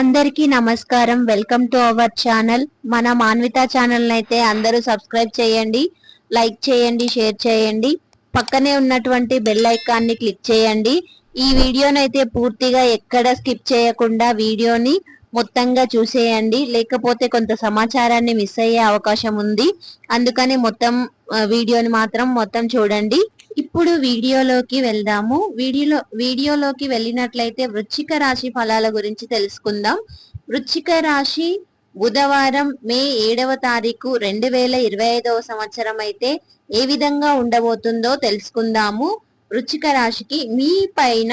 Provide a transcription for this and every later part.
అందరికీ నమస్కారం. Welcome to our channel మన మాన్విత ఛానల్ అయితే అందరూ సబ్స్క్రైబ్ చేయండి లైక్ చేయండి షేర్ చేయండి. పక్కనే ఉన్నటువంటి బెల్ ఐకాన్ని క్లిక్ చేయండి. ఈ వీడియోనైతే పూర్తిగా ఎక్కడ స్కిప్ చేయకుండా వీడియోని మొత్తంగా చూసేయండి. లేకపోతే కొంత సమాచారాన్ని మిస్ అయ్యే అవకాశం ఉంది. అందుకని మొత్తం వీడియోని మాత్రం మొత్తం చూడండి. ఇప్పుడు వీడియోలోకి వెళ్దాము. వీడియోలో వీడియోలోకి వెళ్ళినట్లయితే వృచ్చిక రాశి ఫలాల గురించి తెలుసుకుందాం. వృచ్చిక రాశి బుధవారం మే ఏడవ తారీఖు రెండు వేల ఇరవై ఐదవ సంవత్సరం అయితే ఏ విధంగా ఉండబోతుందో తెలుసుకుందాము. వృచ్చిక రాశికి మీ పైన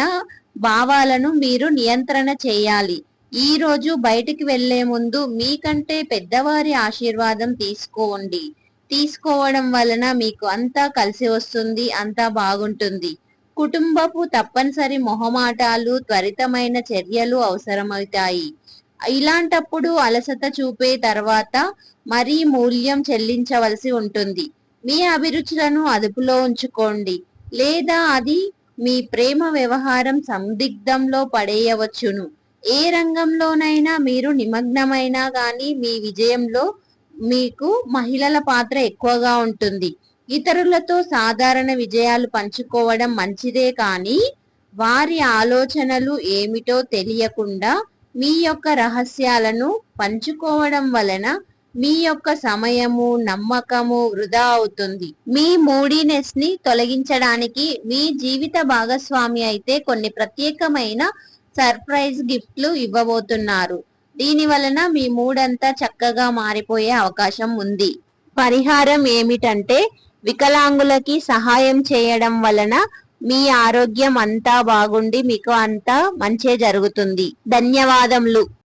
భావాలను మీరు నియంత్రణ చేయాలి. ఈ రోజు బయటికి వెళ్ళే ముందు మీకంటే పెద్దవారి ఆశీర్వాదం తీసుకోండి. తీసుకోవడం వలన మీకు అంతా కలిసి వస్తుంది అంతా బాగుంటుంది. కుటుంబపు తప్పనిసరి మొహమాటాలు త్వరితమైన చర్యలు అవసరమవుతాయి. ఇలాంటప్పుడు అలసత చూపే తర్వాత మరీ మూల్యం చెల్లించవలసి ఉంటుంది. మీ అభిరుచులను అదుపులో ఉంచుకోండి. లేదా అది మీ ప్రేమ వ్యవహారం సందిగ్ధంలో పడేయవచ్చును. ఏ రంగంలోనైనా మీరు నిమగ్నమైనా గాని మీ విజయంలో మీకు మహిళల పాత్ర ఎక్కువగా ఉంటుంది. ఇతరులతో సాధారణ విజయాలు పంచుకోవడం మంచిదే కానీ వారి ఆలోచనలు ఏమిటో తెలియకుండా మీ యొక్క రహస్యాలను పంచుకోవడం వలన మీ యొక్క సమయము నమ్మకము వృధా అవుతుంది. మీ మూడీనెస్ని తొలగించడానికి మీ జీవిత భాగస్వామి అయితే కొన్ని ప్రత్యేకమైన సర్ప్రైజ్ గిఫ్ట్లు ఇవ్వబోతున్నారు. దీని వలన మీ మూడంతా చక్కగా మారిపోయే అవకాశం ఉంది. పరిహారం ఏమిటంటే వికలాంగులకి సహాయం చేయడం వలన మీ ఆరోగ్యం అంతా బాగుండి మీకు అంతా మంచే జరుగుతుంది. ధన్యవాదములు.